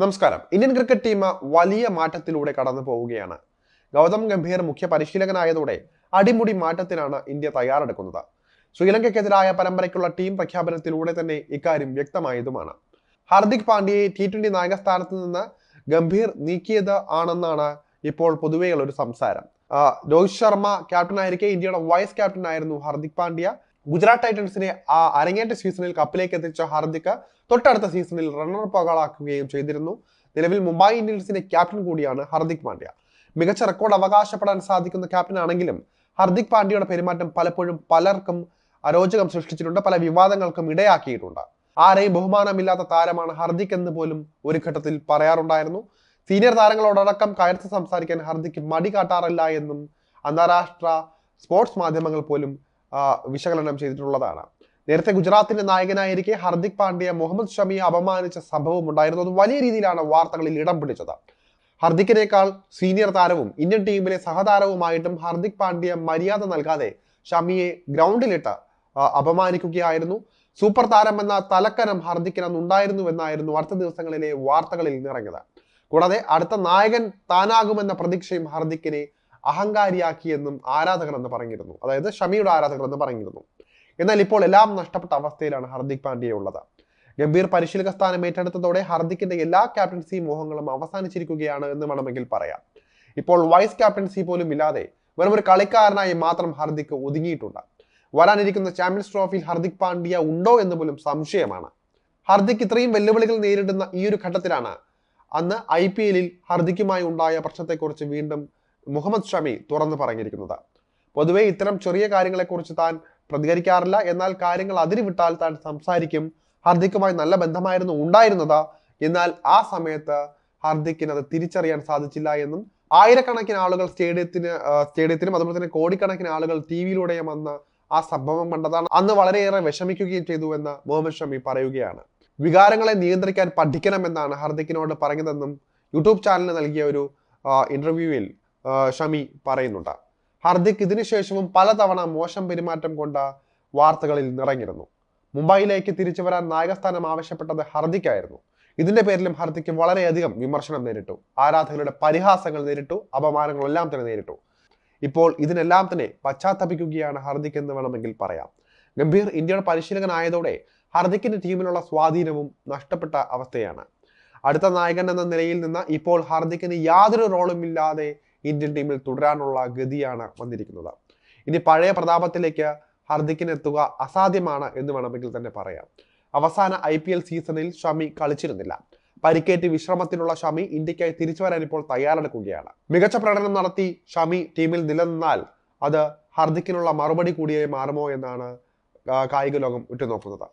നമസ്കാരം. Indian cricket team വലിയ മാറ്റത്തിലൂടെ കടന്നു പോവുകയാണ്. ഗൗതം ഗംഭീർ മുഖ്യ പരിശീലകനായതോടെ അടിമുടി മാറ്റത്തിനാണ് ഇന്ത്യ തയ്യാറെടുക്കുന്നത്. ശ്രീലങ്കയ്ക്കെതിരായ പരമ്പരയ്ക്കുള്ള ടീം പ്രഖ്യാപനത്തിലൂടെ തന്നെ ഇക്കാര്യം വ്യക്തമായതുമാണ്. ഹാർദിക് പാണ്ഡ്യയെ ടി ട്വന്റി നായക സ്ഥാനത്ത് നിന്ന് ഗംഭീർ നീക്കിയത് ആണെന്നാണ് ഇപ്പോൾ പൊതുവെയുള്ള ഒരു സംസാരം. രോഹിത് ശർമ്മ ക്യാപ്റ്റനായിരിക്കെ ഇന്ത്യയുടെ വൈസ് ക്യാപ്റ്റൻ ആയിരുന്നു ഹാർദിക് പാണ്ഡ്യ. ഗുജറാത്ത് ടൈറ്റൻസിനെ ആ അരങ്ങേറ്റ സീസണിൽ കപ്പിലേക്ക് എത്തിച്ച ഹാർദിക് തൊട്ടടുത്ത സീസണിൽ റണ്ണർ പകളാക്കുകയും ചെയ്തിരുന്നു. നിലവിൽ മുംബൈ ഇന്ത്യൻസിന്റെ ക്യാപ്റ്റൻ കൂടിയാണ് ഹാർദിക് പാണ്ഡ്യ. മികച്ച റെക്കോർഡ് അവകാശപ്പെടാൻ സാധിക്കുന്ന ക്യാപ്റ്റൻ ആണെങ്കിലും ഹാർദിക് പാണ്ഡ്യയുടെ പെരുമാറ്റം പലപ്പോഴും പലർക്കും അരോചകം സൃഷ്ടിച്ചിട്ടുണ്ട് പല വിവാദങ്ങൾക്കും ഇടയാക്കിയിട്ടുണ്ട്. ആരെയും ബഹുമാനമില്ലാത്ത താരമാണ് ഹർദിക് എന്ന് പോലും ഒരു ഘട്ടത്തിൽ പറയാറുണ്ടായിരുന്നു. സീനിയർ താരങ്ങളോടക്കം കയർത്ത് സംസാരിക്കാൻ ഹാർദിക് മടി കാട്ടാറില്ല എന്നും അന്താരാഷ്ട്ര സ്പോർട്സ് മാധ്യമങ്ങൾ പോലും വിശകലനം ചെയ്തിട്ടുള്ളതാണ്. നേരത്തെ ഗുജറാത്തിന്റെ നായകനായിരിക്കെ ഹർദിക് പാണ്ഡ്യ മുഹമ്മദ് ഷമിയെ അപമാനിച്ച സംഭവം ഉണ്ടായിരുന്നു. അത് വലിയ രീതിയിലാണ് വാർത്തകളിൽ ഇടം പിടിച്ചത്. ഹർദിക്കിനേക്കാൾ സീനിയർ താരവും ഇന്ത്യൻ ടീമിലെ സഹതാരവുമായിട്ടും ഹർദിക് പാണ്ഡ്യ മര്യാദ നൽകാതെ ഷമിയെ ഗ്രൗണ്ടിലിട്ട് അപമാനിക്കുകയായിരുന്നു. സൂപ്പർ താരം എന്ന തലക്കനം ഹർദിക്കിന് അന്ന് ഉണ്ടായിരുന്നുവെന്നായിരുന്നു അടുത്ത ദിവസങ്ങളിലെ വാർത്തകളിൽ നിറഞ്ഞത്. കൂടാതെ അടുത്ത നായകൻ താനാകുമെന്ന പ്രതീക്ഷയും ഹാർദിക്കിനെ അഹങ്കാരിയാക്കിയെന്നും ആരാധകർ എന്ന് പറഞ്ഞിരുന്നു. അതായത് ഷമിയുടെ ആരാധകർ എന്ന് പറഞ്ഞിരുന്നു. എന്നാൽ ഇപ്പോൾ എല്ലാം നഷ്ടപ്പെട്ട അവസ്ഥയിലാണ് ഹർദിക് പാണ്ഡ്യ ഉള്ളത്. ഗംഭീർ പരിശീലക സ്ഥാനം ഏറ്റെടുത്തതോടെ ഹർദിക്കിന്റെ എല്ലാ ക്യാപ്റ്റൻസി മോഹങ്ങളും അവസാനിച്ചിരിക്കുകയാണ് എന്ന് വേണമെങ്കിൽ പറയാം. ഇപ്പോൾ വൈസ് ക്യാപ്റ്റൻസി പോലും ഇല്ലാതെ വെറും ഒരു കളിക്കാരനായി മാത്രം ഹാർദിക് ഒതുങ്ങിയിട്ടുണ്ട്. വരാനിരിക്കുന്ന ചാമ്പ്യൻസ് ട്രോഫിയിൽ ഹർദിക് പാണ്ഡ്യ ഉണ്ടോ എന്ന് പോലും സംശയമാണ്. ഹാർദിക് ഇത്രയും വെല്ലുവിളികൾ നേരിടുന്ന ഈ ഒരു ഘട്ടത്തിലാണ് അന്ന് ഐ പി എല്ലിൽ ഹർദിക്കുമായി ഉണ്ടായ പ്രശ്നത്തെക്കുറിച്ച് വീണ്ടും മുഹമ്മദ് ഷമി തുറന്നു പറഞ്ഞിരിക്കുന്നത്. പൊതുവെ ഇത്തരം ചെറിയ കാര്യങ്ങളെക്കുറിച്ച് താൻ പ്രതികരിക്കാറില്ല. എന്നാൽ കാര്യങ്ങൾ അതിരുവിട്ടാൽ താൻ സംസാരിക്കും. ഹാർദിക്കുമായി നല്ല ബന്ധമായിരുന്നു ഉണ്ടായിരുന്നത്. എന്നാൽ ആ സമയത്ത് ഹാർദിക്കിന് അത് തിരിച്ചറിയാൻ സാധിച്ചില്ല എന്നും ആയിരക്കണക്കിന് ആളുകൾ സ്റ്റേഡിയത്തിന് സ്റ്റേഡിയത്തിലും അതുപോലെ തന്നെ കോടിക്കണക്കിന് ആളുകൾ ടി വിയിലൂടെയും വന്ന് ആ സംഭവം കണ്ടതാണ്. അന്ന് വളരെയേറെ വിഷമിക്കുകയും ചെയ്തു എന്ന് മുഹമ്മദ് ഷമി പറയുകയാണ്. വികാരങ്ങളെ നിയന്ത്രിക്കാൻ പഠിക്കണമെന്നാണ് ഹർദിക്കിനോട് പറഞ്ഞതെന്നും യൂട്യൂബ് ചാനലിന് നൽകിയ ഒരു ഇന്റർവ്യൂവിൽ ഷമി പറയുന്നുണ്ട്. ഹർദിക് ഇതിനുശേഷവും പലതവണ മോശം പെരുമാറ്റം കൊണ്ട വാർത്തകളിൽ നിറഞ്ഞിരുന്നു. മുംബൈയിലേക്ക് തിരിച്ചു വരാൻ നായകസ്ഥാനം ആവശ്യപ്പെട്ടത് ഹർദിക്കായിരുന്നു. ഇതിന്റെ പേരിലും ഹർദിക്ക് വളരെയധികം വിമർശനം നേരിട്ടു. ആരാധകരുടെ പരിഹാസങ്ങൾ നേരിട്ടു. അപമാനങ്ങളെല്ലാം തന്നെ നേരിട്ടു. ഇപ്പോൾ ഇതിനെല്ലാം തന്നെ പശ്ചാത്തപിക്കുകയാണ് ഹർദിക് എന്ന് വേണമെങ്കിൽ പറയാം. ഗംഭീർ ഇന്ത്യയുടെ പരിശീലകനായതോടെ ഹർദിക്കിന്റെ ടീമിലുള്ള സ്വാധീനവും നഷ്ടപ്പെട്ട അവസ്ഥയാണ്. അടുത്ത നായകൻ എന്ന നിലയിൽ നിന്ന് ഇപ്പോൾ ഹാർദിക്കിന് യാതൊരു റോളും ഇല്ലാതെ ഇന്ത്യൻ ടീമിൽ തുടരാനുള്ള ഗതിയാണ് വന്നിരിക്കുന്നത്. ഇനി പഴയ പ്രതാപത്തിലേക്ക് ഹർദിക്കിനെത്തുക അസാധ്യമാണ് എന്ന് വേണമെങ്കിൽ തന്നെ പറയാം. അവസാന ഐ പി എൽ സീസണിൽ ഷമി കളിച്ചിരുന്നില്ല. പരിക്കേറ്റ് വിശ്രമത്തിനുള്ള ഷമി ഇന്ത്യക്കായി തിരിച്ചു വരാൻ ഇപ്പോൾ തയ്യാറെടുക്കുകയാണ്. മികച്ച പ്രകടനം നടത്തി ഷമി ടീമിൽ നിലനിന്നാൽ അത് ഹർദിക്കിനുള്ള മറുപടി കൂടിയായി മാറുമോ എന്നാണ് കായിക ലോകം ഉറ്റുനോക്കുന്നത്.